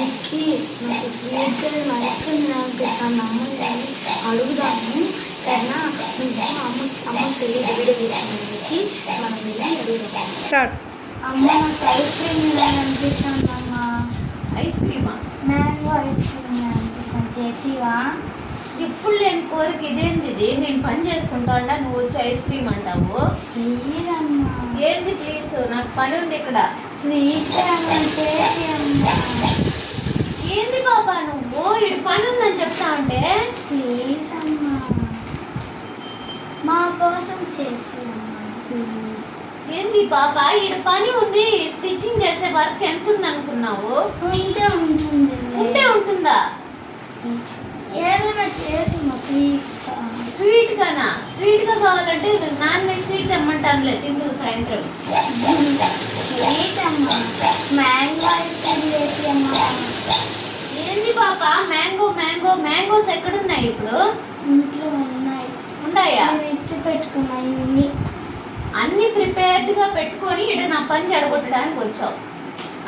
నీకు నాకు sweet ice cream అనిపిస్తాను అమ్మని అడుగుదాము సరేనా? అమ్మ అమ్మకి తెలియదు వీడియో తీసి మనం వెళ్ళి అడుగుదాం అమ్మ నాకు ఐస్ క్రీమ్ అనిపిస్తాను అమ్మ. ఐస్ క్రీమా? మ్యాంగో ఐస్ క్రీమ్ అనిపిస్తాను చేసివా? ఎప్పుడు లేని కోరిక ఇదేంది ఇది? నేను పని చేసుకుంటా అంటా నువ్వు వచ్చి ఐస్ క్రీమ్ అంటావు? ప్లీజ్ అమ్మ ఏంది ప్లీజ్ నాకు పని ఉంది ఇక్కడ. స్వీట్ అమ్మ చేసి అమ్మ. ఏంది బాబా నువ్వు? ఇటు పని ఉందని చెప్తా ఉంటే ప్లీజ్ అమ్మ. మా కోసం చేసి అమ్మ ప్లీజ్. ఏంది బాబా? ఇటు పని ఉంది స్టిచ్చింగ్ చేసే వర్క్ ఎంత ఉంది అనుకున్నావు ఉంటే ఉంటుంది ఉంటే ఉంటుందా? ఏదైనా చేసి స్వీట్ స్వీట్ గానా స్వీట్గా కావాలంటే నాన్ వెజ్ స్వీట్ తెమ్మంటానులే తిందు సాయంత్రం. స్వీట్ అమ్మ. మ్యాంగో ఐస్ క్రీమ్ చేసి అమ్మ. ఏంది బాబా? మ్యాంగో మ్యాంగో మ్యాంగోస్ ఎక్కడున్నాయి ఇప్పుడు? ఇంట్లో ఉన్నాయి. ఉన్నాయా? పెట్టుకున్నాయి ఇన్ని. అన్ని ప్రిపేర్డ్గా పెట్టుకొని ఇటు నా పని చెడగొట్టడానికి వచ్చావు.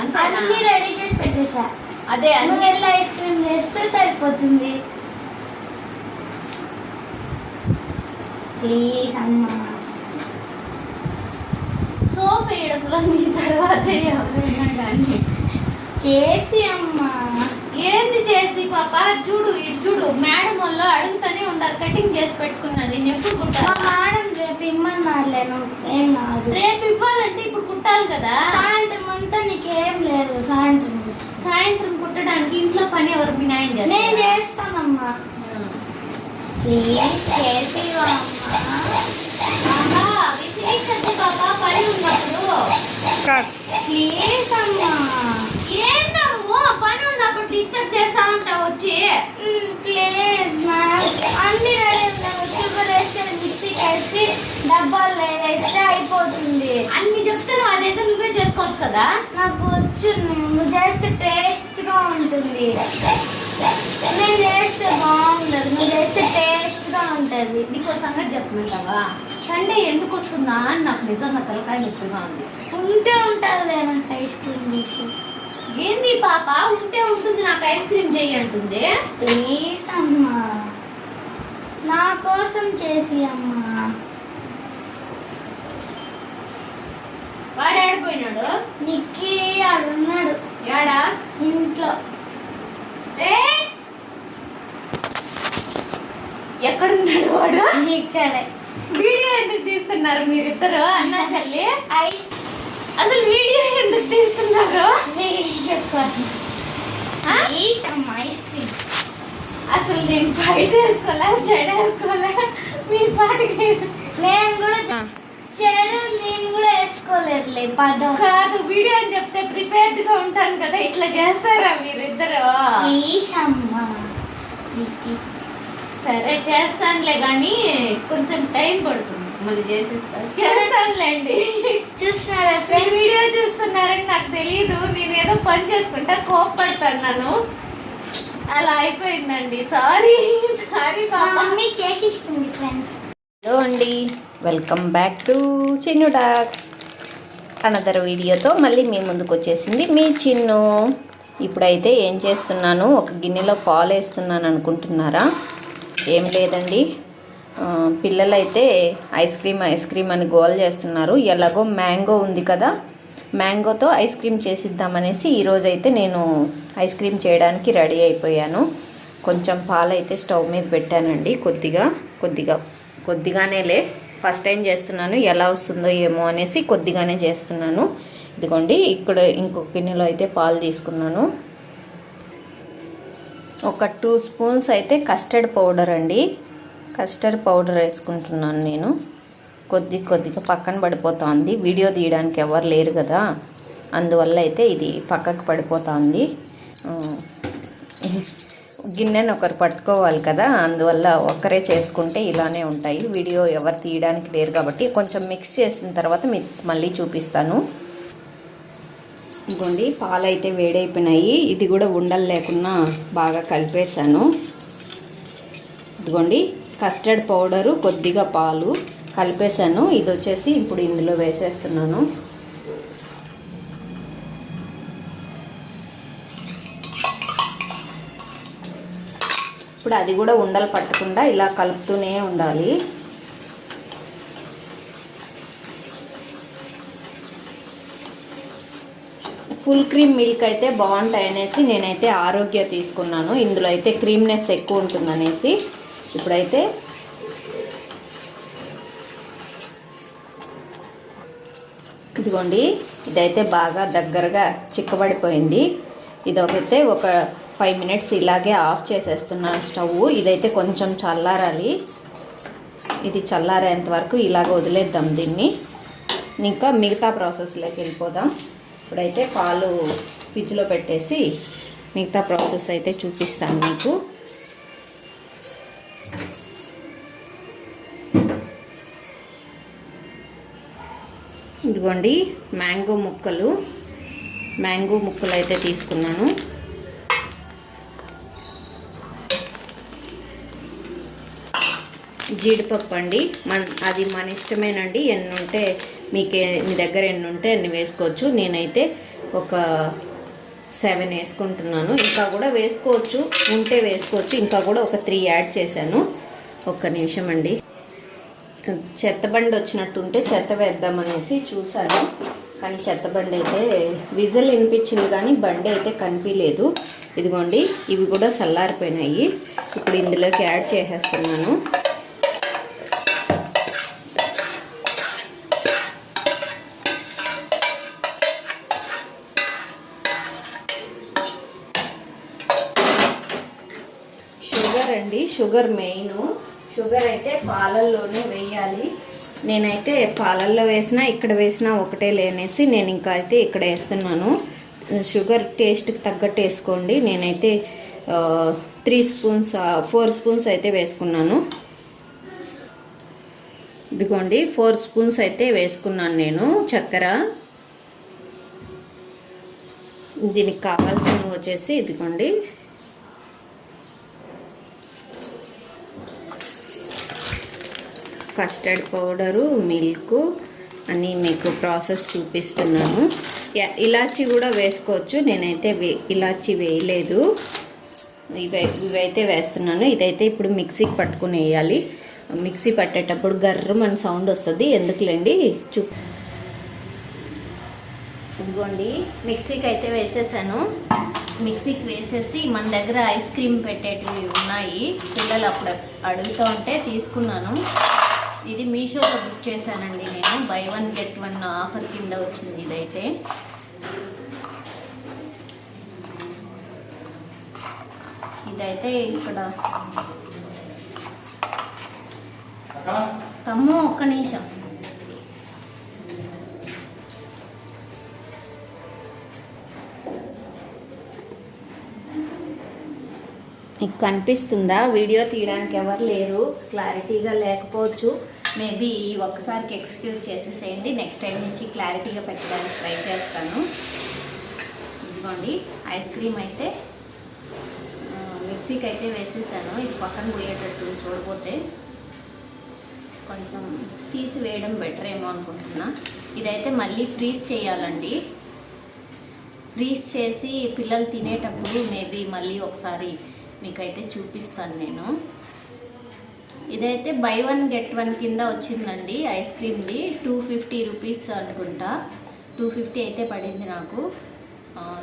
అన్ని రెడీ చేసి పెట్టేసా. అదే అన్ని ఐస్ క్రీమ్ చేస్తే సరిపోతుంది. ప్లీజ్ అమ్మ. సోప్ వేయడంలో నీ తర్వాత? ఎవరైనా కానీ. చేసి అమ్మ. ఏంది చేసి పాప? చూడు ఇటు చూడు మేడం వాళ్ళు అడుగుతానే ఉండాలి కటింగ్ చేసి పెట్టుకున్నా నేను ఎప్పుడు మా కుట్టాలి మేడం రేపు ఇమ్మన్నారులే నువ్వు ఏం కాదు. రేపు ఇవ్వాలంటే ఇప్పుడు కుట్టాలి కదా? సాయంత్రం అంతా నీకేం లేదు సాయంత్రం సాయంత్రం కుట్టడానికి ఇంట్లో పని ఎవరు? మీ నాయన నేను చేస్తానమ్మా. ప్లీజ్ చేసి అమ్మా పాప పని ఉన్నప్పుడు. ప్లీజ్ అమ్మా. ఏందమ్మో పని ఉన్నప్పుడు డిస్టర్బ్ చేస్తా ఉంటావు వచ్చి. ప్లీజ్ మ్యామ్ అన్ని రెడీ ఉన్నాను. షుగర్ వేస్తే మిక్సీకి వేసి డబ్బాలు వేస్తే అయిపోతుంది. అన్ని చెప్తున్నావు అదైతే నువ్వే చేసుకోవచ్చు కదా? నాకు వచ్చు నువ్వు చేస్తే టేస్ట్గా ఉంటుంది. నేను చేస్తే బాగుండదు నువ్వు చేస్తే టేస్ట్గా ఉంటుంది. నీకు సంగతి చెప్పమంటావా? సండే ఎందుకు వస్తుందా అని నాకు నిజంగా తలకాయ నొప్పిగా ఉంది. ఉంటే ఉంటుందిలే నాకు ఐస్ క్రీమ్ చేసి ఏంది పాప? ఉంటే ఉంటుంది నాకు ఐస్ క్రీమ్ చెయ్యి అంటుంది. ప్లీజ్ అమ్మా. నా కోసం చేసి అమ్మా. వాడు ఆడిపోయినాడు నిక్కి ఆడున్నాడు. యాడా? ఇంట్లో! ఎక్కడున్నాడు వాడు? ఇక్కడే. వీడియో ఎందుకు తీస్తున్నారు మీరిద్దరు అన్న చెల్లి? ఐస్ అసలు వీడియో ఎందుకు తీస్తున్నారు? అసలు నేను బయట వేసుకోలే చెడ వేసుకోలే మీ పాటికి నేను కూడా చెడు నేను కూడా వేసుకోలేదులే పదం. కాదు వీడియో అని చెప్తే ప్రిపేర్డ్గా ఉంటాను కదా ఇట్లా చేస్తారా మీరిద్దరు? సరే చేస్తానులే కానీ కొంచెం టైం పడుతుంది. మళ్ళీ చేసిస్తాను చేస్తానులేండి. చూస్తున్నారా? మీ ఫ్రెండ్స్ వీడియో చూస్తున్నారని నాకు తెలియదు నేను ఏదో పని చేసుకుంటా కోప్పడుతున్నాను అలా అయిపోయిందండి. సారీ సారీ మమ్మీ చేసి ఇస్తుంది ఫ్రెండ్స్ హలో అండి. Welcome back to Chinnu docs another వీడియోతో మళ్ళీ మీ ముందుకు వచ్చేసింది మీ చిన్ను ఇప్పుడైతే ఏం చేస్తున్నాను? ఒక గిన్నెలో పాలు వేస్తున్నాను అనుకుంటున్నారా? ఏం లేదండి. పిల్లలైతే ఐస్ క్రీమ్ ఐస్ క్రీమ్ అని గోల్ చేస్తున్నారు. ఎలాగో మ్యాంగో ఉంది కదా మ్యాంగోతో ఐస్ క్రీమ్ చేసిద్దామనేసి ఈరోజైతే నేను ఐస్ క్రీమ్ చేయడానికి రెడీ అయిపోయాను. కొంచెం పాలు అయితే స్టవ్ మీద పెట్టానండి కొద్దిగా కొద్దిగా కొద్దిగానేలే ఫస్ట్ టైం చేస్తున్నాను ఎలా వస్తుందో ఏమో అనేసి కొద్దిగానే చేస్తున్నాను. ఇదిగోండి ఇక్కడ ఇంకొక గిన్నెలో అయితే పాలు తీసుకున్నాను. ఒక టూ స్పూన్స్ అయితే కస్టర్డ్ పౌడర్ అండి. కస్టర్డ్ పౌడర్ వేసుకుంటున్నాను నేను. కొద్ది కొద్దిగా పక్కన పడిపోతుంది. వీడియో తీయడానికి ఎవరు లేరు కదా. అందువల్ల అయితే ఇది పక్కకు పడిపోతుంది. గిన్నెను ఒకరు పట్టుకోవాలి కదా. అందువల్ల ఒక్కరే చేసుకుంటే ఇలానే ఉంటాయి. వీడియో ఎవరు తీయడానికి లేరు కాబట్టి కొంచెం మిక్స్ చేసిన తర్వాత మీ మళ్ళీ చూపిస్తాను. ఇదిగోండి పాలు అయితే వేడైపోయినాయి. ఇది కూడా ఉండలు లేకుండా బాగా కలిపేశాను. ఇదిగోండి కస్టర్డ్ పౌడరు కొద్దిగా పాలు కలిపేశాను. ఇది వచ్చేసి ఇప్పుడు ఇందులో వేసేస్తున్నాను. ఇప్పుడు అది కూడా ఉండలు పట్టకుండా ఇలా కలుపుతూనే ఉండాలి. ఫుల్ క్రీమ్ మిల్క్ అయితే బాగుంటాయి అనేసి నేనైతే ఆరోగ్య తీసుకున్నాను. ఇందులో అయితే క్రీమ్నెస్ ఎక్కువ ఉంటుందనేసి ఇప్పుడైతే ఇదిగోండి ఇదైతే బాగా దగ్గరగా చిక్కబడిపోయింది. ఇదొకైతే ఒక ఫైవ్ మినిట్స్ ఇలాగే ఆఫ్ చేసేస్తున్నాను స్టవ్. ఇదైతే కొంచెం చల్లారాలి. ఇది చల్లారేంత వరకు ఇలాగ వదిలేద్దాం దీన్ని. ఇంకా మిగతా ప్రాసెస్లోకి వెళ్ళిపోదాం. ఇప్పుడైతే పాలు ఫ్రిడ్జ్లో పెట్టేసి మిగతా ప్రాసెస్ అయితే చూపిస్తాను మీకు. ఇదిగోండి మ్యాంగో ముక్కలు. మ్యాంగో ముక్కలు అయితే తీసుకున్నాను. జీడిపప్పు అండి. మన అది మన ఇష్టమేనండి. ఎన్ని ఉంటే మీకే మీ దగ్గర ఎన్ని ఉంటే అన్ని వేసుకోవచ్చు. నేనైతే ఒక సెవెన్ వేసుకుంటున్నాను. ఇంకా కూడా వేసుకోవచ్చు. ఉంటే వేసుకోవచ్చు. ఇంకా కూడా ఒక త్రీ యాడ్ చేశాను. ఒక్క నిమిషం అండి. చెత్తబండి వచ్చినట్టుంటే చెత్త వేద్దామనేసి చూశాను. కానీ చెత్తబండి అయితే విజిల్ వినిపించింది కానీ బండి అయితే కనిపించలేదు. ఇదిగోండి ఇవి కూడా చల్లారిపోయినాయి. ఇప్పుడు ఇందులోకి యాడ్ చేసేస్తున్నాను. షుగర్ అండి షుగర్ మెయిన్. షుగర్ అయితే పాలల్లోనే వేయాలి. నేనైతే పాలల్లో వేసినా ఇక్కడ వేసినా ఒకటే లేనేసి నేను ఇంకా అయితే ఇక్కడ వేస్తున్నాను. షుగర్ టేస్ట్కి తగ్గట్టు వేసుకోండి. నేనైతే త్రీ స్పూన్స్ ఫోర్ స్పూన్స్ అయితే వేసుకున్నాను. ఇదిగోండి ఫోర్ స్పూన్స్ అయితే వేసుకున్నాను నేను చక్కెర. దీనికి కావాల్సినవి వచ్చేసి ఇదిగోండి. కస్టర్డ్ పౌడరు మిల్క్ అని మీకు ప్రాసెస్ చూపిస్తున్నాను. యా- ఇలాచి కూడా వేసుకోవచ్చు. నేనైతే వే ఇలాచి వేయలేదు. ఇవై ఇవైతే వేస్తున్నాను. ఇదైతే ఇప్పుడు మిక్సీకి పట్టుకుని వేయాలి. మిక్సీ పట్టేటప్పుడు గర్రమని సౌండ్ వస్తుంది. ఎందుకులేండి? చూ. ఇదిగోండి. మిక్సీకి అయితే వేసేసాను. మిక్సీకి వేసేసి మన దగ్గర ఐస్ క్రీమ్ పెట్టేటివి ఉన్నాయి. పిల్లలు అప్పుడు అడుగుతూ ఉంటే తీసుకున్నాను. ఇది మీషోలో బుక్ చేశానండి నేను. Buy one get one offer కింద వచ్చింది ఇదైతే. ఇదైతే ఇక్కడ. తమ్ము ఒక్క నిమిషం. మీకు కనిపిస్తుందా? వీడియో తీయడానికి ఎవరు లేరు. క్లారిటీగా లేకపోవచ్చు. మేబీ ఒక్కసారికి ఎక్స్క్యూజ్ చేసేసేయండి. నెక్స్ట్ టైం నుంచి క్లారిటీగా పెట్టడానికి ట్రై చేస్తాను. ఇదిగోండి ఐస్ క్రీమ్ అయితే మిక్సీకి అయితే వేసేసాను. ఇది పక్కన పోయేటట్టు చూడపోతే కొంచెం తీసి వేయడం బెటర్ ఏమో అనుకుంటున్నా. ఇదైతే మళ్ళీ ఫ్రీజ్ చేయాలండి. ఫ్రీజ్ చేసి పిల్లలు తినేటప్పుడు మేబీ మళ్ళీ ఒకసారి మీకైతే చూపిస్తాను నేను. ఇదైతే బై వన్ గెట్ వన్ కింద వచ్చిందండి ఐస్ క్రీమ్ది. టూ ఫిఫ్టీ రూపీస్ అనుకుంటా. టూ ఫిఫ్టీ అయితే పడింది నాకు.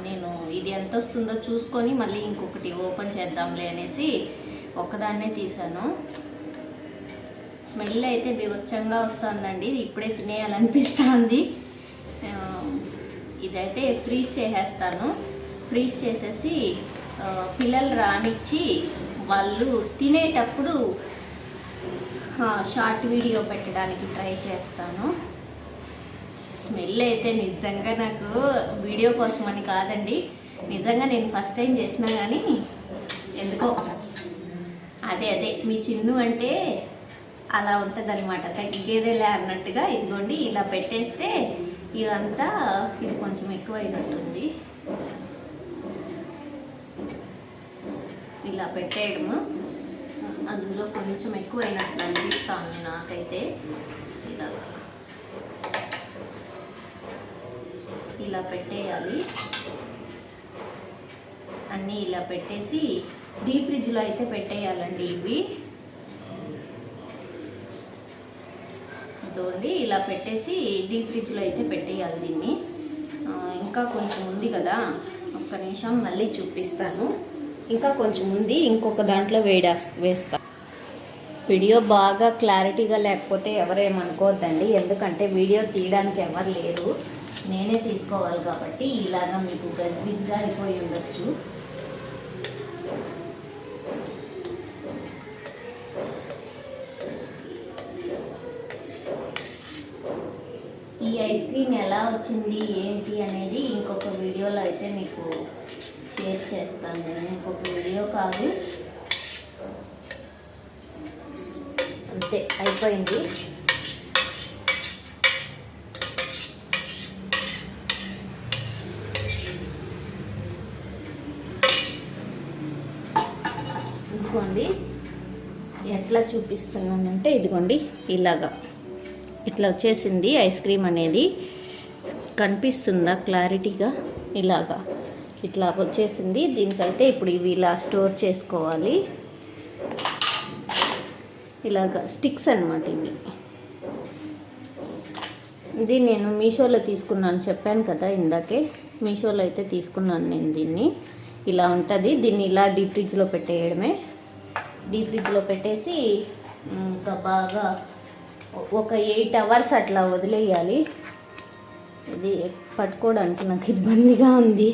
నేను ఇది ఎంత వస్తుందో చూసుకొని మళ్ళీ ఇంకొకటి ఓపెన్ చేద్దాంలే అనేసి ఒక్కదాన్నే తీసాను స్మెల్ అయితే బీభత్సంగా వస్తుందండి. ఇది ఇప్పుడే తినేయాలనిపిస్తుంది. ఇదైతే ఫ్రీజ్ చేసేస్తాను. ఫ్రీజ్ చేసేసి పిల్లలు రానిచ్చి వాళ్ళు తినేటప్పుడు షార్ట్ వీడియో పెట్టడానికి ట్రై చేస్తాను. స్మెల్ అయితే నిజంగా నాకు వీడియో కోసం అని కాదండి. నిజంగా నేను ఫస్ట్ టైం చేసినా కానీ ఎందుకో. అదే అదే మీ చిన్ను అంటే అలా ఉంటుంది అనమాట తగ్గేదేలే అన్నట్టుగా ఇదిగోండి ఇలా పెట్టేస్తే ఇదంతా ఇది కొంచెం ఎక్కువ ఇలా పెట్టేయడము. అందులో కొంచెం ఎక్కువ అయినట్లు అనిపిస్తుంది నాకైతే. ఇలా. ఇలా పెట్టేయాలి. అన్నీ ఇలా పెట్టేసి డీప్ ఫ్రిడ్జ్లో అయితే పెట్టేయాలండి ఇవి. ఇదిగోండి ఇలా పెట్టేసి డీప్ ఫ్రిడ్జ్లో అయితే పెట్టేయాలి దీన్ని. ఇంకా కొంచెం ఉంది కదా. ఒక్క నిమిషం మళ్ళీ చూపిస్తాను. ఇంకా కొంచెం ఉంది ఇంకొక దాంట్లో వేడా వేస్తా. వీడియో బాగా క్లారిటీగా లేకపోతే ఎవరేమనుకోవద్దండి ఎందుకంటే వీడియో తీయడానికి ఎవరు లేరు. నేనే తీసుకోవాలి కాబట్టి ఇలాగా మీకు గజిబిజిగా అయిపోయి ఉండొచ్చు. ఈ ఐస్ క్రీమ్ ఎలా వచ్చింది ఏంటి అనేది ఇంకొక వీడియోలో అయితే మీకు షేర్ చేస్తాను. నేను ఇంకొక వీడియో కాదు. అంతే అయిపోయింది. ఇదిగోండి ఎట్లా చూపిస్తున్నానంటే ఇదిగోండి ఇలాగా. ఇట్లా వచ్చేసింది ఐస్ క్రీమ్ అనేది. కనిపిస్తుందా క్లారిటీగా? ఇలాగా. ఇట్లా వచ్చేసింది. దీనికైతే ఇప్పుడు ఇవి ఇలా స్టోర్ చేసుకోవాలి. ఇలాగా స్టిక్స్ అనమాట ఇవి. ఇది నేను మీషోలో తీసుకున్నాను. చెప్పాను కదా ఇందాకే. మీషోలో అయితే తీసుకున్నాను నేను దీన్ని. ఇలా ఉంటుంది. దీన్ని ఇలా డీ ఫ్రిడ్జ్లో పెట్టేయడమే. డీ ఫ్రిడ్జ్లో పెట్టేసి ఇంకా బాగా ఒక ఎయిట్ అవర్స్ అట్లా వదిలేయాలి. ఇది పట్టుకోవడానికి నాకు ఇబ్బందిగా ఉంది.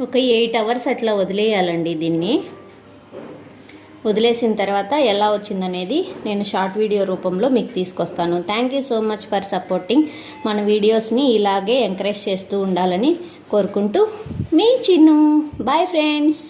ఒక ఎయిట్ అవర్స్ అట్లా వదిలేయాలండి దీన్ని. వదిలేసిన తర్వాత ఎలా వచ్చిందనేది నేను షార్ట్ వీడియో రూపంలో మీకు తీసుకొస్తాను. Thank you so much for supporting మన వీడియోస్ని ఇలాగే ఎంకరేజ్ చేస్తూ ఉండాలని కోరుకుంటూ మీ చిన్ను. Bye friends